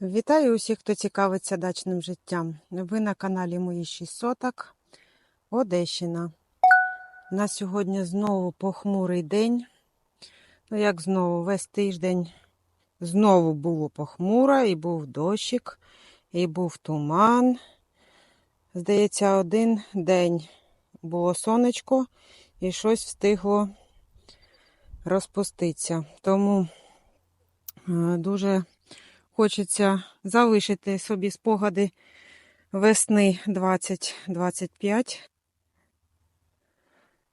Вітаю усіх, хто цікавиться дачним життям. Ви на каналі Мої 6 соток, Одещина. У нас сьогодні знову похмурий день. Ну, як знову, весь тиждень знову було похмуро, і був дощик, і був туман. Здається, один день було сонечко і щось встигло розпуститися. Тому е, дуже Хочеться залишити собі спогади весни 2025.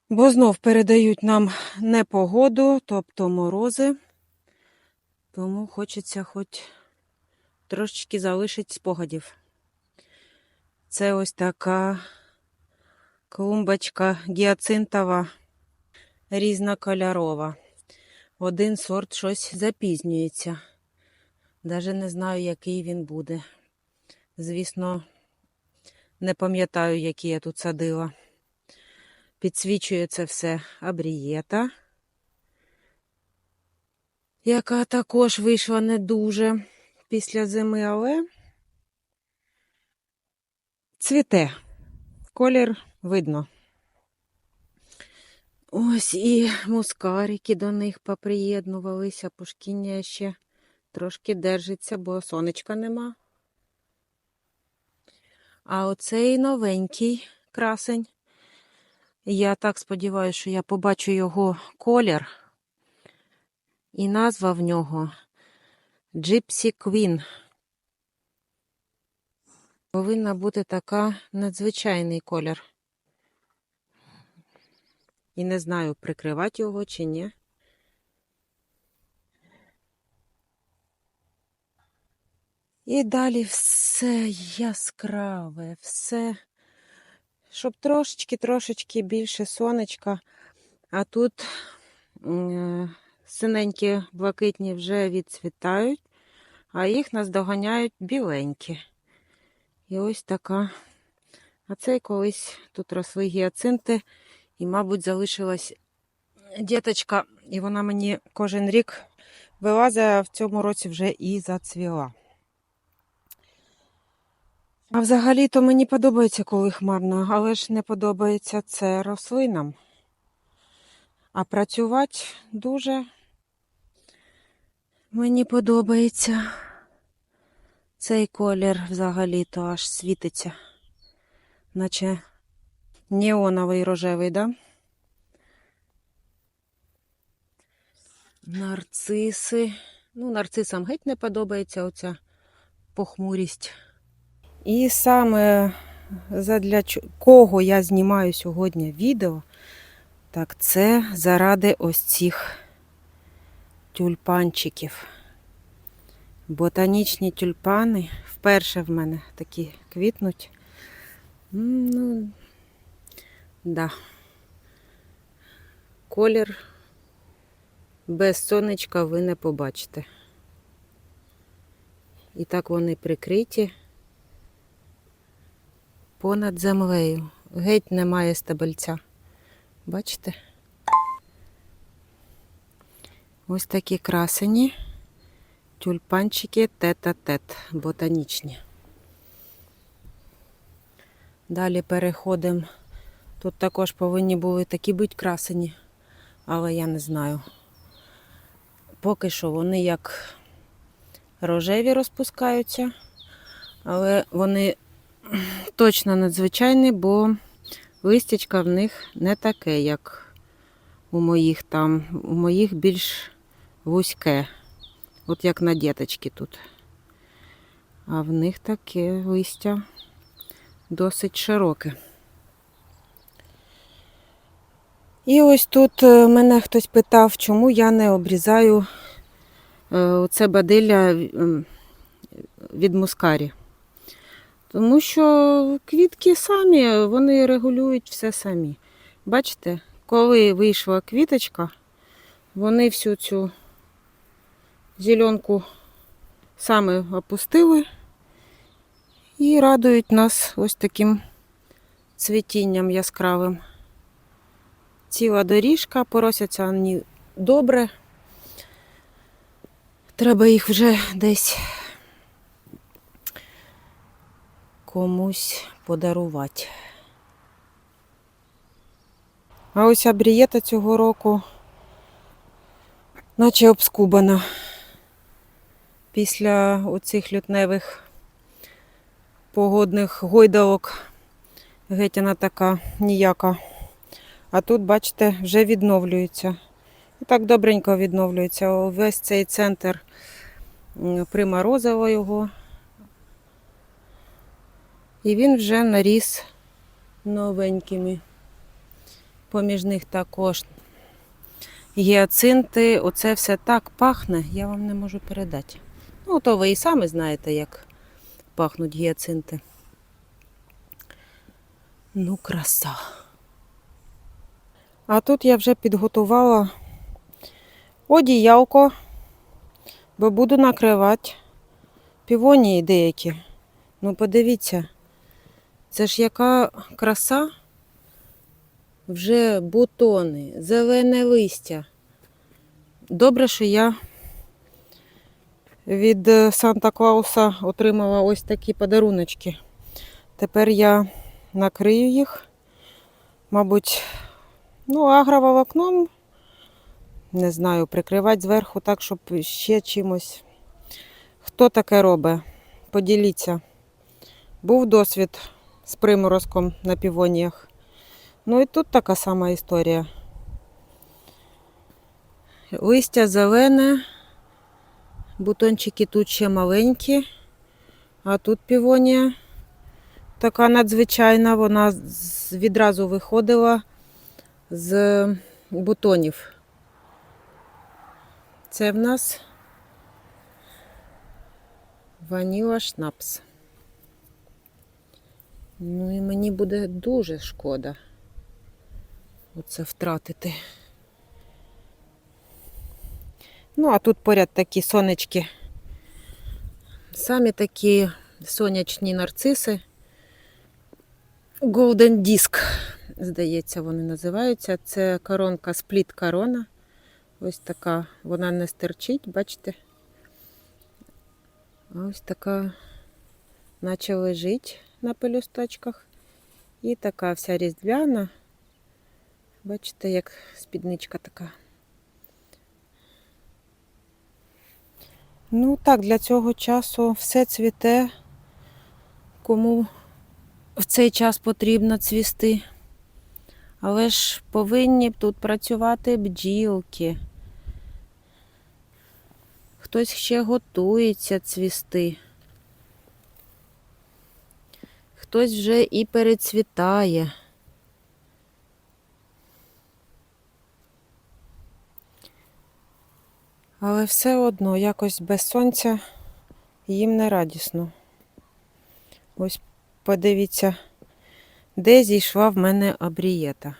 Бо знов передають нам непогоду, тобто морози. Тому хочеться хоч трошечки залишити спогадів. Це ось така клумбочка гіацинтова, різнокольорова. Один сорт щось запізнюється. Даже не знаю, який він буде. Звісно, не пам'ятаю, які я тут садила. Підсвічує це все абрієта, яка також вийшла не дуже після зими, але цвіте. Колір видно. Ось і мускарики до них поприєднувалися, пушкіння ще трошки держиться, бо сонечка нема. А оцей новенький красень. Я так сподіваюся, що я побачу його колір. І назва в нього Gypsy Queen. Повинна бути така надзвичайний колір. І не знаю, прикривати його чи ні. І далі все яскраве, все, щоб трошечки-трошечки більше сонечка. А тут е синенькі блакитні вже відцвітають, а їх наздоганяють біленькі. І ось така. А це колись тут росли гіацинти, і, мабуть, залишилась діточка, і вона мені кожен рік вилазить, а в цьому році вже і зацвіла. А взагалі-то мені подобається, коли хмарно, але ж не подобається це рослинам. А працювати дуже мені подобається. Цей колір взагалі-то аж світиться, наче неоновий рожевий, да? Нарциси. Ну, нарцисам геть не подобається оця похмурість. І саме задля кого я знімаю сьогодні відео, так це заради ось цих тюльпанчиків. Ботанічні тюльпани. Вперше в мене такі квітнуть. Ну, да. Колір без сонечка ви не побачите. І так вони прикриті понад землею. Геть немає стебельця. Бачите? Ось такі красені тюльпанчики тет-а-тет, ботанічні. Далі переходимо. Тут також повинні були такі бути красені, але я не знаю. Поки що вони як рожеві розпускаються, але вони точно надзвичайний, бо листячка в них не таке, як у моїх там. У моїх більш вузьке. От як на діточки тут. А в них таке листя досить широке. І ось тут е, мене хтось питав, чому я не обрізаю е, це бадилля від мускарі. Тому що квітки самі, вони регулюють все самі. Бачите, коли вийшла квіточка, вони всю цю зеленку саме опустили і радують нас ось таким цвітінням яскравим. Ціла доріжка, поросяться вони добре. Треба їх вже десь комусь подарувати. А ось абрієта цього року, наче обскубана. Після оцих лютневих погодних гойдалок геть вона така ніяка. А тут, бачите, вже відновлюється. І так добренько відновлюється. Весь цей центр приморозило його. І він вже наріс новенькими. Поміж них також гіацинти. Оце все так пахне, я вам не можу передати. Ну, то ви і самі знаєте, як пахнуть гіацинти. Ну, краса. А тут я вже підготувала одіялко, бо буду накривати півонії деякі. Ну, подивіться, це ж яка краса. Вже бутони, зелене листя. Добре, що я від е, Санта-Клауса отримала ось такі подаруночки. Тепер я накрию їх, мабуть, ну, агроволокном, не знаю, прикривати зверху так, щоб ще чимось. Хто таке робить? Поділіться. Був досвід з приморозком на півоніях. Ну і тут така сама історія. Листя зелене, бутончики тут ще маленькі, а тут півонія така надзвичайна, вона відразу виходила з бутонів. Це в нас ваніла шнапс. Ну і мені буде дуже шкода оце втратити. Ну, а тут поряд такі сонечки. Самі такі сонячні нарциси. Golden Disc, здається, вони називаються. Це коронка спліт корона. Ось така, вона не стерчить, бачите? Ось така, наче лежить на пелюсточках. І така вся різдвяна. Бачите, як спідничка така. Ну так, для цього часу все цвіте, кому в цей час потрібно цвісти. Але ж повинні тут працювати бджілки. Хтось ще готується цвісти. Хтось вже і перецвітає. Але все одно якось без сонця їм не радісно. Ось подивіться, де зійшла в мене обрієта.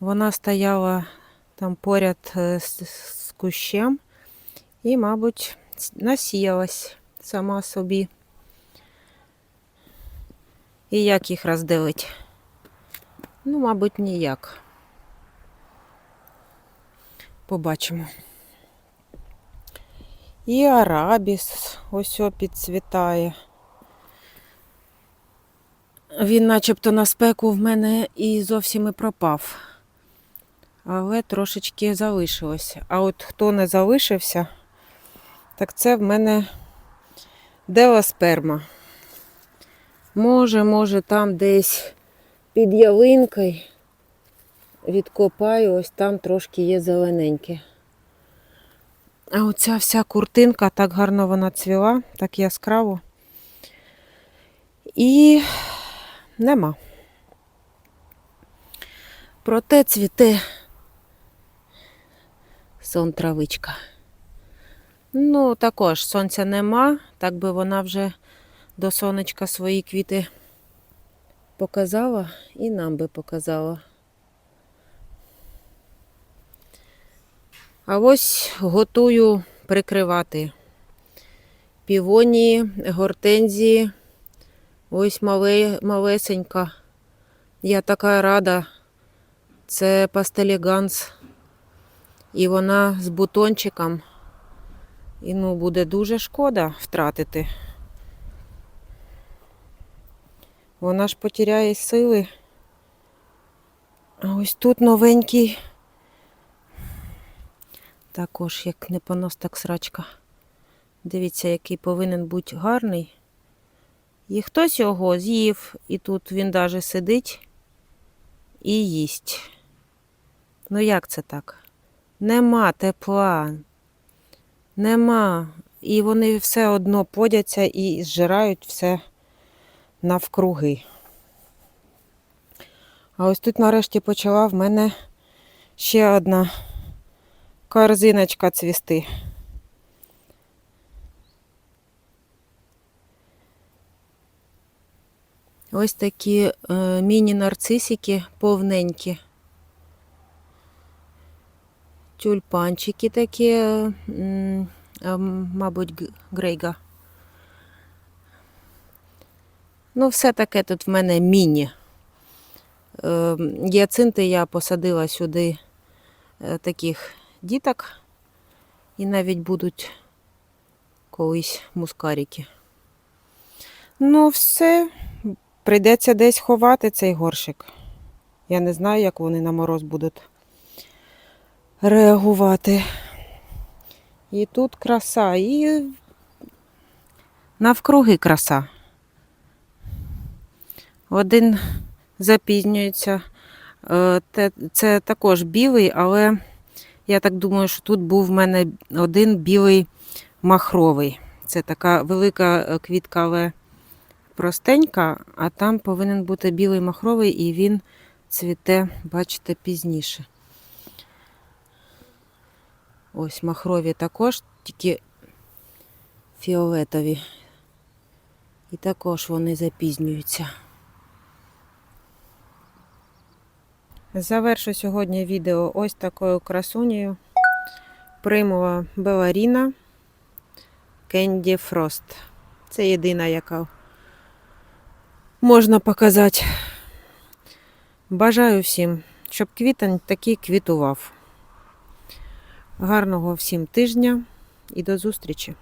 Вона стояла там поряд е, з, з кущем і, мабуть, насіялась сама собі. І як їх розділить? Ну, мабуть, ніяк. Побачимо. І арабіс ось підцвітає. Він начебто на спеку в мене і зовсім і пропав. Але трошечки залишилось. А от хто не залишився, так це в мене делосперма. Може, може, там десь під ялинкою відкопаю, ось там трошки є зелененьке. А оця вся куртинка, так гарно вона цвіла, так яскраво. І нема. Проте цвіте сон травичка. Ну, також сонця нема, так би вона вже до сонечка свої квіти показала і нам би показала. А ось готую прикривати півонії, гортензії. Ось мале, малесенька. Я така рада. Це пастеліганс. І вона з бутончиком. І ну, буде дуже шкода втратити. Вона ж потеряє сили. А ось тут новенький. Також як не понос, так срачка. Дивіться, який повинен бути гарний. І хтось його з'їв, і тут він даже сидить і їсть. Ну як це так? Нема тепла. Нема. І вони все одно подяться і зжирають все навкруги. А ось тут нарешті почала в мене ще одна корзиночка цвісти. Ось такі е, міні-нарцисики повненькі. Тюльпанчики такі, мабуть, грейга. Ну, все таке тут в мене міні. Гіацинти я посадила сюди е, таких діток. І навіть будуть колись мускарики. Ну, все. Прийдеться десь ховати цей горщик. Я не знаю, як вони на мороз будуть реагувати. І тут краса, і навкруги краса. Один запізнюється. Е, Це також білий, але я так думаю, що тут був в мене один білий махровий. Це така велика е, квітка, але простенька, а там повинен бути білий махровий, і він цвіте, бачите, пізніше. Ось махрові також, тільки фіолетові. І також вони запізнюються. Завершу сьогодні відео ось такою красунею. Примула Беларіна Кенді Фрост. Це єдина, яка можна показати. Бажаю всім, щоб квітень такий квітував. Гарного всім тижня і до зустрічі!